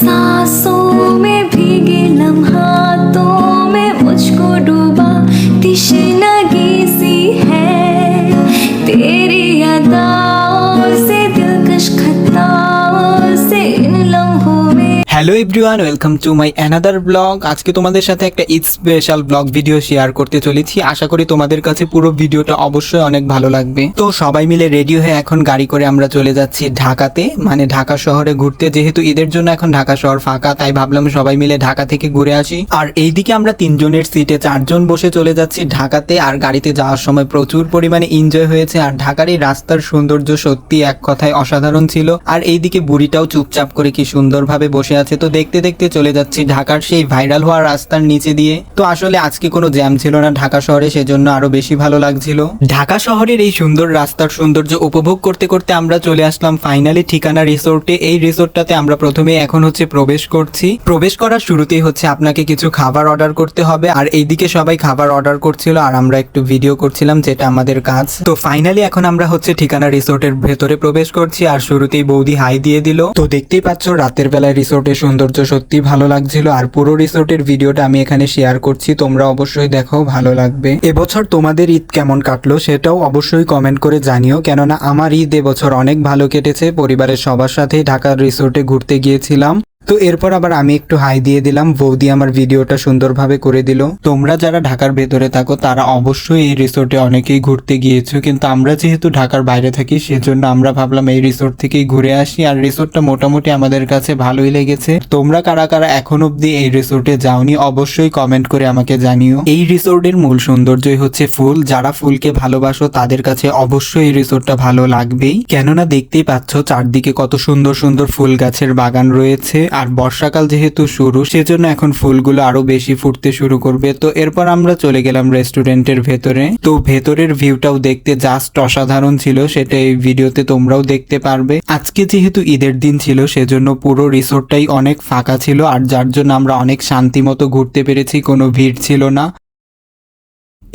सांसों में भीगे लम्हातों में मुझको डूबा तिशनगी hello everyone, welcome to my another blog. আজকে তোমাদের সাথে একটা Eid special blog video share করতে চলেছি। আশা করি তোমাদের কাছে পুরো ভিডিওটা অবশ্যই অনেক ভালো লাগবে। তো সবাই মিলে রেডি হয়ে এখন গাড়ি করে আমরা চলে যাচ্ছি ঢাকাতে মানে ঢাকা শহরে ঘুরতে। যেহেতু ঈদের জন্য এখন ঢাকা শহর ফাঁকা, তাই ভাবলাম সবাই মিলে ঢাকা থেকে ঘুরে আসি। আর এইদিকে আমরা তিনজনের সিটে চারজন বসে চলে যাচ্ছি ঢাকাতে, আর গাড়িতে যাওয়ার সময় প্রচুর পরিমাণে এনজয় হয়েছে। আর ঢাকার এই রাস্তার সৌন্দর্য সত্যি এক কথায় অসাধারণ ছিল। আর এইদিকে বুড়িটাও চুপচাপ করে কি সুন্দরভাবে বসে আছে। তো দেখতে দেখতে চলে যাচ্ছি ঢাকার সেই ভাইরাল হওয়া রাস্তার নিচে দিয়ে। তো আসলে আজকে কোনো জ্যাম ছিল না ঢাকা শহরে, সেজন্য আরও বেশি ভালো লাগছিল। ঢাকা শহরের এই সুন্দর রাস্তার সৌন্দর্য উপভোগ করতে করতে আমরা চলে আসলাম ফাইনালি ঠিকানা রিসোর্টে এই রিসোর্টটাতে আমরা প্রথমে এখন হচ্ছে প্রবেশ করছি। প্রবেশ করার শুরুতেই হচ্ছে আপনাকে কিছু খাবার অর্ডার করতে হবে। আর এইদিকে সবাই খাবার অর্ডার করছিল, আর আমরা একটু ভিডিও করছিলাম যেটা আমাদের কাজ। তো ফাইনালি এখন আমরা হচ্ছে ঠিকানা রিসোর্টের ভেতরে প্রবেশ করছি, আর শুরুতেই বৌদি হাই দিয়ে দিল। তো দেখতেই পাচ্ছ, রাতের বেলায় রিসোর্টের সৌন্দর্য সত্যি ভালো লাগছিল আর পুরো রিসোর্টের ভিডিওটা আমি এখানে শেয়ার করছি, তোমরা অবশ্যই দেখো, ভালো লাগবে। এবছর তোমাদের ঈদ কেমন কাটলো সেটাও অবশ্যই কমেন্ট করে জানিও, কেননা আমার ঈদ এবছর অনেক ভালো কেটেছে, পরিবারের সবার সাথেই ঢাকার রিসোর্টে ঘুরতে গিয়েছিলাম। তো এরপর আবার আমি একটু হাই দিয়ে দিলাম। বৌদি আমার ভিডিওটা সুন্দরভাবে করে দিল। তোমরা যারা ঢাকার ভেতরে থাকো, তারা অবশ্যই এই রিসোর্টে অনেকেই ঘুরতে গিয়েছো। কিন্তু আমরা যেহেতু ঢাকার বাইরে থাকি, সেজন্য আমরা ভাবলাম এই রিসোর্ট থেকেই ঘুরে আসি। আর রিসোর্টটা মোটামুটি আমাদের কাছে ভালোই লেগেছে। তোমরা কারা কারা এখন অব্দি এই রিসোর্টে যাওনি, অবশ্যই কমেন্ট করে আমাকে জানিও। এই রিসোর্টের মূল সৌন্দর্যই হচ্ছে ফুল। যারা ফুলকে ভালোবাসো, তাদের কাছে অবশ্যই এই রিসোর্টটা ভালো লাগবেই। কেননা দেখতেই পাচ্ছ, চারদিকে কত সুন্দর সুন্দর ফুল গাছের বাগান রয়েছে। আর বর্ষাকাল যেহেতু শুরু, সেজন্য এখন ফুলগুলো আরও বেশি ফুটতে শুরু করবে। তো এরপর আমরা চলে গেলাম রেস্টুরেন্টের ভেতরে। তো ভেতরের ভিউটাও দেখতে জাস্ট অসাধারণ ছিল, সেটা এই ভিডিওতে তোমরাও দেখতে পারবে। আজকে যেহেতু ঈদের দিন ছিল, সেজন্য পুরো রিসোর্টটাই অনেক ফাঁকা ছিল, আর যার জন্য আমরা অনেক শান্তি মতো ঘুরতে পেরেছি, কোনো ভিড় ছিল না।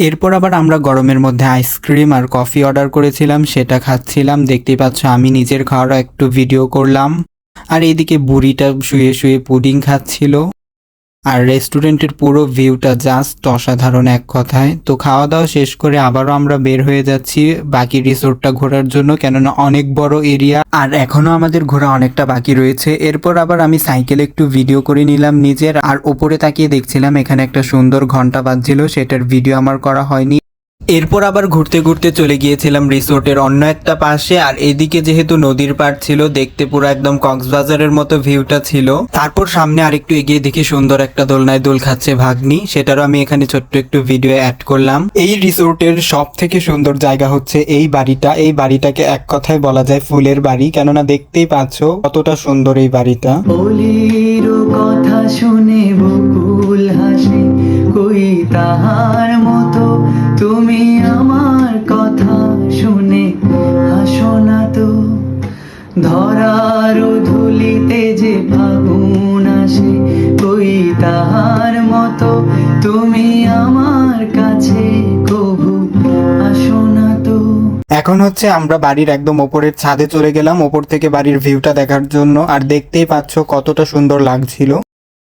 এরপর আবার আমরা গরমের মধ্যে আইসক্রিম আর কফি অর্ডার করেছিলাম, সেটা খাচ্ছিলাম। দেখতেই পাচ্ছ আমি নিজের খাওয়ারও একটু ভিডিও করলাম। আর এইদিকে বুড়িটা শুয়ে শুয়ে পুডিং খাচ্ছিল। আর রেস্টুরেন্টের পুরো ভিউটা জাস্ট অসাধারণ এক কথায়। তো খাওয়া দাওয়া শেষ করে আবারও আমরা বের হয়ে যাচ্ছি। বাকি রিসোর্টটা ঘোরার জন্য কেননা অনেক বড় এরিয়া। আর এখনও আমাদের ঘোরা অনেকটা বাকি রয়েছে। এরপর আবার আমি সাইকেলে একটু ভিডিও করে নিলাম নিজের। আর ওপরে তাকিয়ে দেখছিলাম এখানে একটা সুন্দর ঘণ্টা বাজছিল সেটার ভিডিও আমার করা হয়নি। এরপর আবার ঘুরতে ঘুরতে চলে গিয়েছিলাম রিসোর্টের অন্য একটা পাশে, আর এদিকে যেহেতু নদীর পাড় ছিল, দেখতে পুরো একদম কক্সবাজারের মতো ভিউটা ছিল। তারপর সামনে আরেকটু এগিয়ে দেখি সুন্দর একটা দোলনায় দোল খাচ্ছে ভাগ্নি, সেটারও আমি এখানে ছোট্ট একটু ভিডিও অ্যাড করলাম। এই রিসোর্টের সব থেকে সুন্দর জায়গা হচ্ছে এই বাড়িটা। এই বাড়িটাকে এক কথায় বলা যায় ফুলের বাড়ি, কেননা দেখতেই পাচ্ছ কতটা সুন্দর এই বাড়িটা। কথা শুনে বকুল হাসে। কই তাহার মতো। তুমি আমার কথা শুনে হাসো না তো। ধরার ধুলিতে যে ফাগুন আসে কই তাহার মতো। তুমি আমার কাছে এখন হচ্ছে আমরা বাড়ির একদম ওপরের ছাদে চলে গেলাম। ওপর থেকে বাড়ির ভিউটা দেখার জন্য। আর দেখতেই পাচ্ছ কতটা সুন্দর লাগছিল।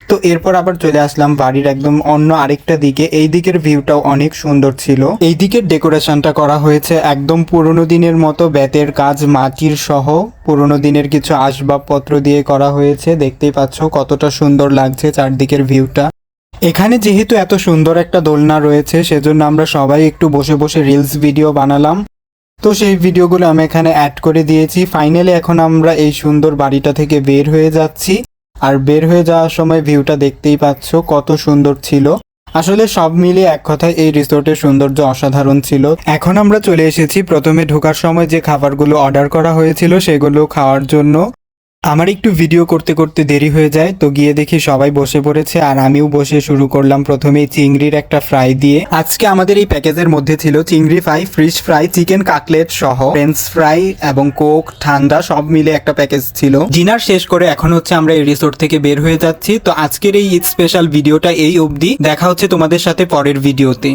তো এরপর আবার চলে আসলাম বাড়ির একদম অন্য আরেকটা দিকে। এই দিকের ভিউটাও অনেক সুন্দর ছিল। এই দিকের ডেকোরেশনটা করা হয়েছে একদম পুরনো দিনের মতো বেতের কাজ, মাটির সহ। পুরনো দিনের কিছু আসবাবপত্র দিয়ে করা হয়েছে। দেখতেই পাচ্ছ কতটা সুন্দর লাগছে চারদিকের ভিউটা এখানে যেহেতু এত সুন্দর একটা দোলনা রয়েছে, সেজন্য আমরা সবাই একটু বসে বসে রিলস ভিডিও বানালাম। তো সেই ভিডিওগুলো আমি এখানে অ্যাড করে দিয়েছি। ফাইনালি এখন আমরা এই সুন্দর বাড়িটা থেকে বের হয়ে যাচ্ছি। আর বের হয়ে যাওয়ার সময় ভিউটা দেখতেই পাচ্ছ কত সুন্দর ছিল। আসলে সব মিলিয়ে এক কথায় এই রিসোর্টের সৌন্দর্য অসাধারণ ছিল। এখন আমরা চলে এসেছি প্রথমে ঢোকার সময় যে খাবারগুলো অর্ডার করা হয়েছিল সেগুলো খাওয়ার জন্য। আমার একটু ভিডিও করতে করতে দেরি হয়ে যায়, তো গিয়ে দেখি সবাই বসে পড়েছে, আর আমিও বসে শুরু করলাম প্রথমে চিংড়ির একটা ফ্রাই দিয়ে। আজকে আমাদের এই প্যাকেজের মধ্যে ছিল চিংড়ি fry fish fry chicken cutlet সহ ফ্রেঞ্চ ফ্রাই এবং কোক ঠান্ডা সব মিলে একটা প্যাকেজ ছিল। ডিনার শেষ করে এখন হচ্ছে আমরা এই রিসোর্ট থেকে বের হয়ে যাচ্ছি। তো আজকের এই স্পেশাল ভিডিওটা এই অবধি। দেখা হচ্ছে তোমাদের সাথে পরের ভিডিওতে